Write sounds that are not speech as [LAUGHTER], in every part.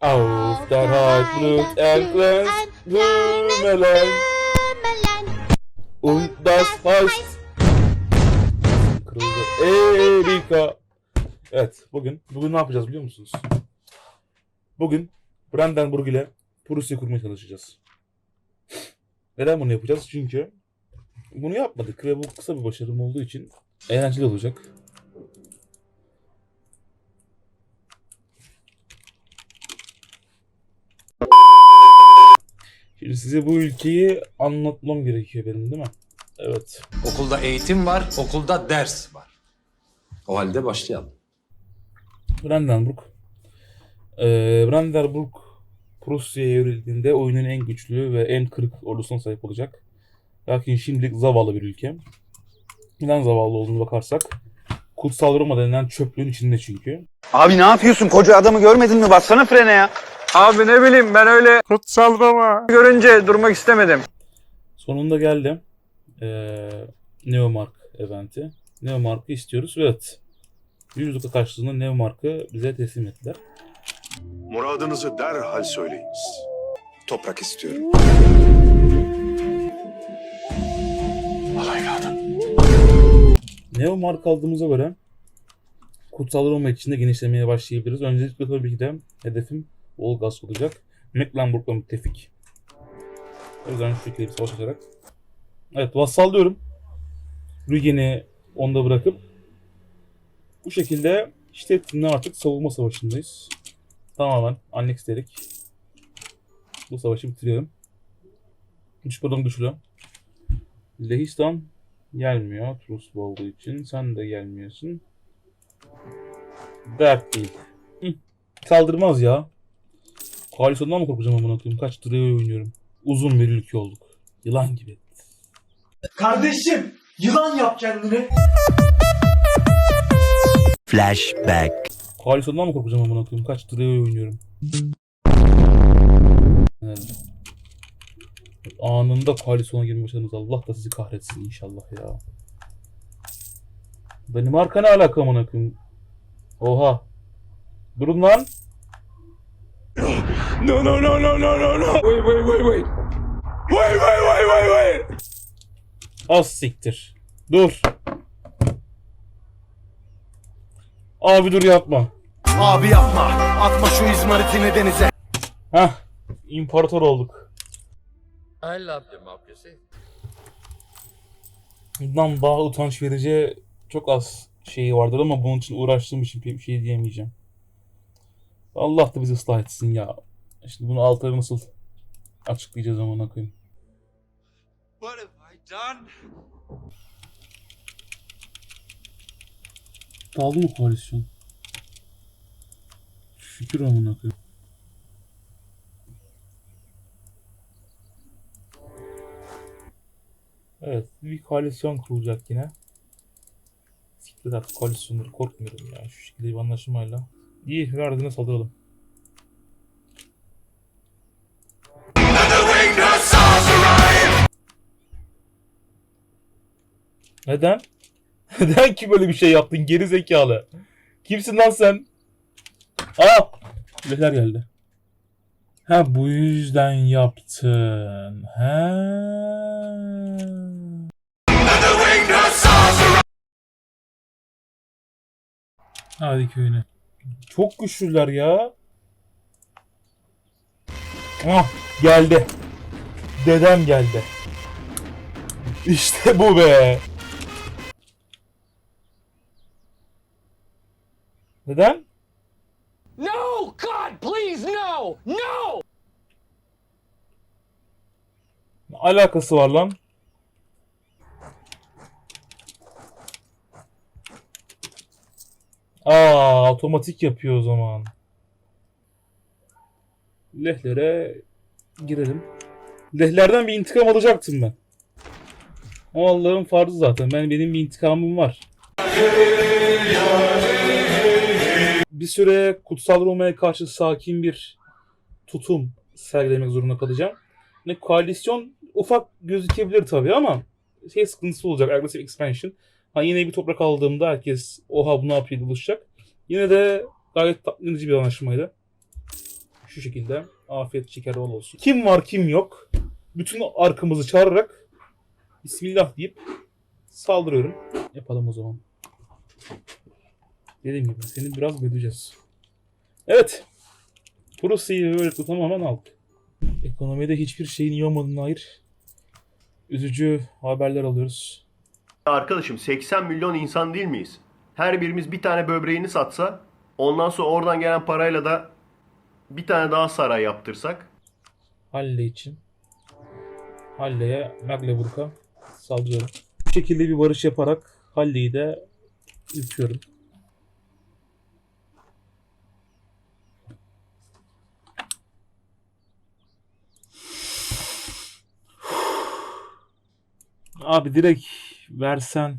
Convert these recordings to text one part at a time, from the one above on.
Auf der Haut Blut entglänzt Blumenlein Und das heißt Kırıldı Erika Evet bugün bugün ne yapacağız biliyor musunuz? Bugün Brandenburg ile Prusya kurmaya çalışacağız. Neden bunu yapacağız? Çünkü bunu yapmadık ve bu kısa bir başarım olduğu için eğlenceli olacak. Şimdi size bu ülkeyi anlatmam gerekiyor benim değil mi? Evet. Okulda eğitim var, okulda ders var. O halde başlayalım. Brandenburg. Ee, Brandenburg Prusya'ya evrildiğinde oyunun en güçlü ve en kırık ordusuna sahip olacak. Lakin şimdilik zavallı bir ülke. Neden zavallı olduğunu bakarsak Kutsal Roma denilen çöplüğün içinde çünkü. Abi ne yapıyorsun? Koca adamı görmedin mi? Bassana frene ya. Abi ne bileyim ben öyle kutsal Roma görünce durmak istemedim. Sonunda geldi. Ee, Neomark eventi. Neomark'ı istiyoruz. Evet. 100 lira karşılığında Neomark'ı bize teslim ettiler. Muradınızı derhal söyleyiniz. Toprak istiyorum. Neomark aldığımıza göre Kutsal Roma içinde genişlemeye başlayabiliriz. Öncelikle tabii ki de hedefim Volgas olacak. Mecklenburg'la müttefik. O yüzden şu şekilde bir savaş açarak. Evet vassallıyorum. Rügen'i onda bırakıp bu şekilde işte artık savunma savaşındayız. Tamamen annex dedik. Bu savaşı bitiriyorum. Üç kodum güçlü. Lehistan gelmiyor Truslu olduğu için. Sen de gelmiyorsun. Dert değil. Hı. Saldırmaz ya. Koalisyondan mı korkacağım amına koyayım? Kaç liraya oynuyorum. Uzun bir ülke olduk. Yılan gibi. Kardeşim yılan yap kendini. Flashback. Koalisyondan mı korkacağım amına koyayım? Kaç liraya oynuyorum. Evet. Anında koalisyona girme başladınız. Allah da sizi kahretsin inşallah ya. Danimarka ne alaka amına koyayım? Oha. Durun lan. No no no no no no no. Wait wait wait wait. Wait wait wait wait wait. Az siktir. Dur. Abi dur yapma. Abi yapma. Atma şu izmaritini denize. Heh. İmparator olduk. I love democracy. Bundan daha utanç verici çok az şeyi vardır ama bunun için uğraştığım için bir şey diyemeyeceğim. Allah da bizi ıslah etsin ya. Şimdi bunu altları nasıl açıklayacağız amına koyayım. What have I done? Dağıldı mı koalisyon? Şükür amına koyayım. Evet, bir koalisyon kurulacak yine. Siktir artık koalisyonları korkmuyorum ya. Şu şekilde bir anlaşmayla. İyi, Verdin'e saldıralım. Neden? [LAUGHS] Neden ki böyle bir şey yaptın geri zekalı? Kimsin lan sen? Aa! Neler geldi? Ha bu yüzden yaptın. Ha. Hadi köyüne. Çok güçlüler ya. Ah geldi. Dedem geldi. İşte bu be. Neden? No! God, please, no! No! Ne alakası var lan? Aa, otomatik yapıyor o zaman. Lehlere girelim. Lehlerden bir intikam alacaktım ben. O Allah'ın farzı zaten. Ben benim bir intikamım var. Bir süre Kutsal Roma'ya karşı sakin bir tutum sergilemek zorunda kalacağım. Ne koalisyon ufak gözükebilir tabii ama şey sıkıntısı olacak. Aggressive expansion. Ha yine bir toprak aldığımda herkes oha bu ne yapıyor buluşacak. Yine de gayet tatmin edici bir anlaşmaydı. Şu şekilde afiyet şeker bol olsun. Kim var kim yok. Bütün arkamızı çağırarak Bismillah deyip saldırıyorum. Yapalım o zaman. Dediğim gibi seni biraz böleceğiz. Evet. Prusya'yı böyle tamamen aldık. Ekonomide hiçbir şeyin iyi olmadığına dair üzücü haberler alıyoruz. Arkadaşım 80 milyon insan değil miyiz? Her birimiz bir tane böbreğini satsa, ondan sonra oradan gelen parayla da bir tane daha saray yaptırsak. Halle için. Halle'ye, Magdeburg'a saldırıyorum. Bu şekilde bir barış yaparak Halle'yi de ülküyorum. Abi direkt versen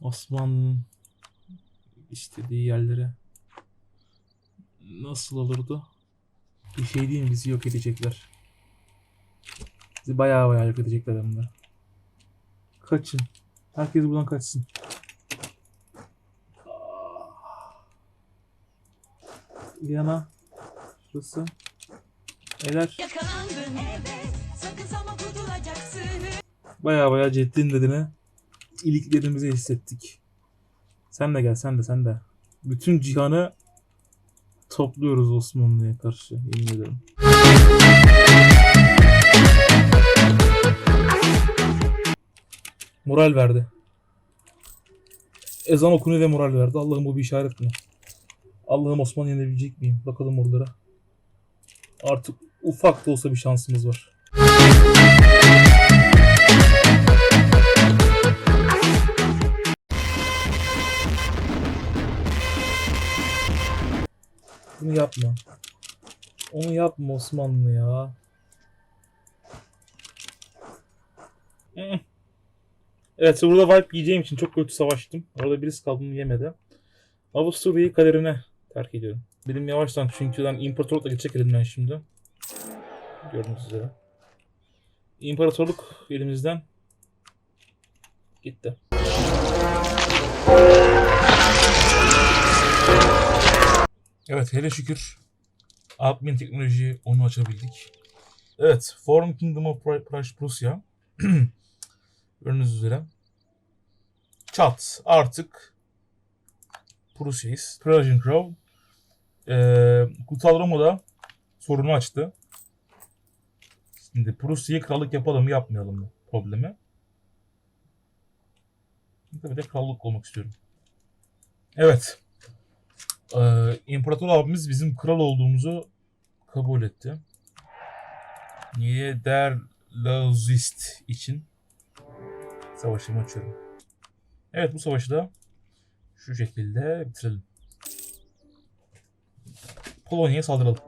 Osmanlı'nın istediği yerlere nasıl olurdu? Bir şey mi? Bizi yok edecekler. Bizi bayağı bayağı yok edecekler hem. Kaçın. Herkes buradan kaçsın. Viyana. Şurası. Neler? Yakalandın evet. Baya baya Ceddin dediğine iliklerimizi hissettik. Sen de gel sen de sen de. Bütün cihanı topluyoruz Osmanlı'ya karşı yemin ederim. Moral verdi. Ezan okunuyor ve moral verdi. Allah'ım bu bir işaret mi? Allah'ım Osmanlı yenebilecek miyim? Bakalım oralara. Artık ufak da olsa bir şansımız var. Bunu yapma. Onu yapma Osmanlı ya. Hı. Evet burada wipe yiyeceğim için çok kötü savaştım. Orada birisi kaldığını yemedi. Avusturya'yı kaderine terk ediyorum. Benim yavaştan çünkü ben imparatorlukla geçecek elimden şimdi. Gördüğünüz üzere. İmparatorluk elimizden gitti. Evet hele şükür admin teknoloji onu açabildik. Evet Foreign Kingdom of Prush- Prussia [CLEARS THROAT] gördüğünüz üzere çat artık Prusya'yız. Persian Crow ee, Kutsal Roma'da sorunu açtı. Şimdi Prusya'yı krallık yapalım mı yapmayalım mı problemi. Tabii de krallık olmak istiyorum. Evet. Ee, İmparator abimiz bizim kral olduğumuzu kabul etti. Niye der Lausist için savaşımı açıyorum. Evet bu savaşı da şu şekilde bitirelim. Polonya'ya saldıralım.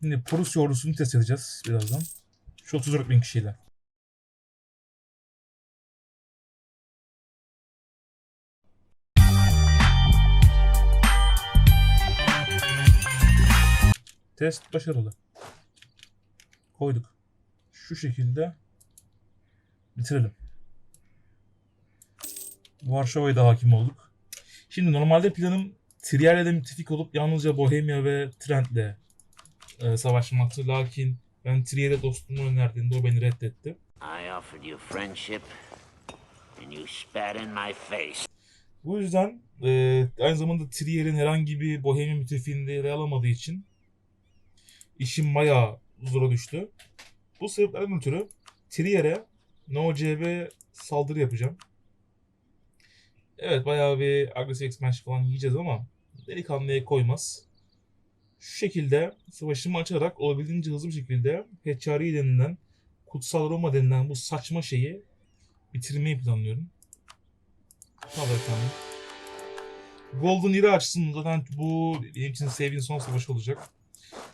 Şimdi Prusya ordusunu test edeceğiz birazdan. Şu 34 bin kişiyle. Test başarılı. Koyduk. Şu şekilde bitirelim. Varşova'ya da hakim olduk. Şimdi normalde planım Trier'le müttefik olup yalnızca Bohemia ve Trent'le e, savaşmaktı. Lakin ben Trier'e dostumu önerdiğimde o beni reddetti. I offered you friendship, and you spat in my face. Bu yüzden e, aynı zamanda Trier'in herhangi bir Bohemia müttefiğinde yer alamadığı için işim bayağı zora düştü. Bu sebeplerden ötürü Trier'e NoCB saldırı yapacağım. Evet bayağı bir agresif expansion falan yiyeceğiz ama delikanlıya koymaz. Şu şekilde savaşımı açarak olabildiğince hızlı bir şekilde Heçari denilen Kutsal Roma denilen bu saçma şeyi bitirmeyi planlıyorum. Tabii efendim. Golden Era açısından zaten bu benim için sevdiğim son savaş olacak.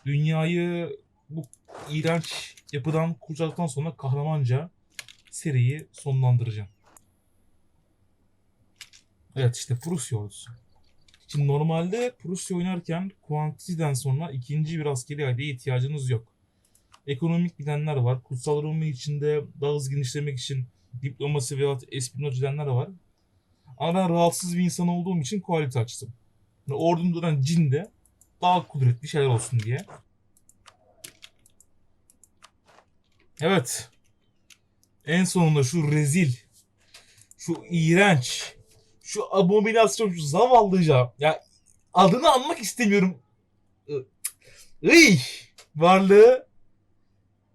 Dünyayı bu iğrenç yapıdan kurtardıktan sonra kahramanca seriyi sonlandıracağım. Evet işte Prusya ordusu. Şimdi normalde Prusya oynarken Quantity'den sonra ikinci bir askeri aileye ihtiyacınız yok. Ekonomik bilenler var. Kutsal Roma içinde daha hızlı genişlemek için diplomasi veya espionaj edenler var. Ama ben rahatsız bir insan olduğum için koalite açtım. Yani ordumda duran cin de daha kudretli şeyler olsun diye. Evet. En sonunda şu rezil, şu iğrenç, şu abominasyon, şu zavallıca. Ya adını anmak istemiyorum. Iy! Varlığı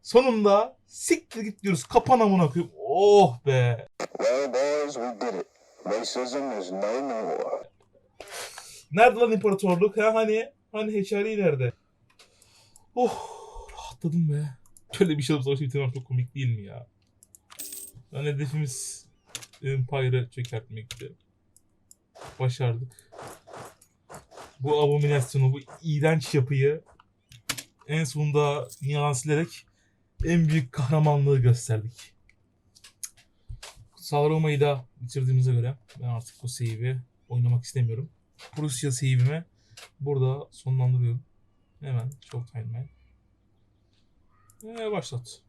sonunda siktir git diyoruz. Kapan amına koyayım. Oh be. Well boys we did it. Racism is no more. Nerede lan imparatorluk? Ha hani? Hani Heçari nerede? Oh, rahatladım be. Böyle bir şey olup savaşı bitirmem çok komik değil mi ya? Yani hedefimiz Empire'ı çökertmekti. Başardık. Bu abominasyonu, bu iğrenç yapıyı en sonunda dünyadan en büyük kahramanlığı gösterdik. Kutsal da bitirdiğimize göre ben artık bu save'i oynamak istemiyorum. Prusya save'imi burada sonlandırıyorum. Hemen çok time Ee, başlat.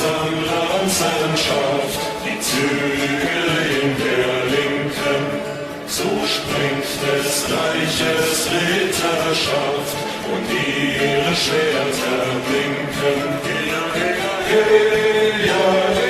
Am Lanzenschaft, die Zügel in der Linken. So springt des Reiches Ritterschaft und ihre Schwerter blinken. Heya, heya, heya,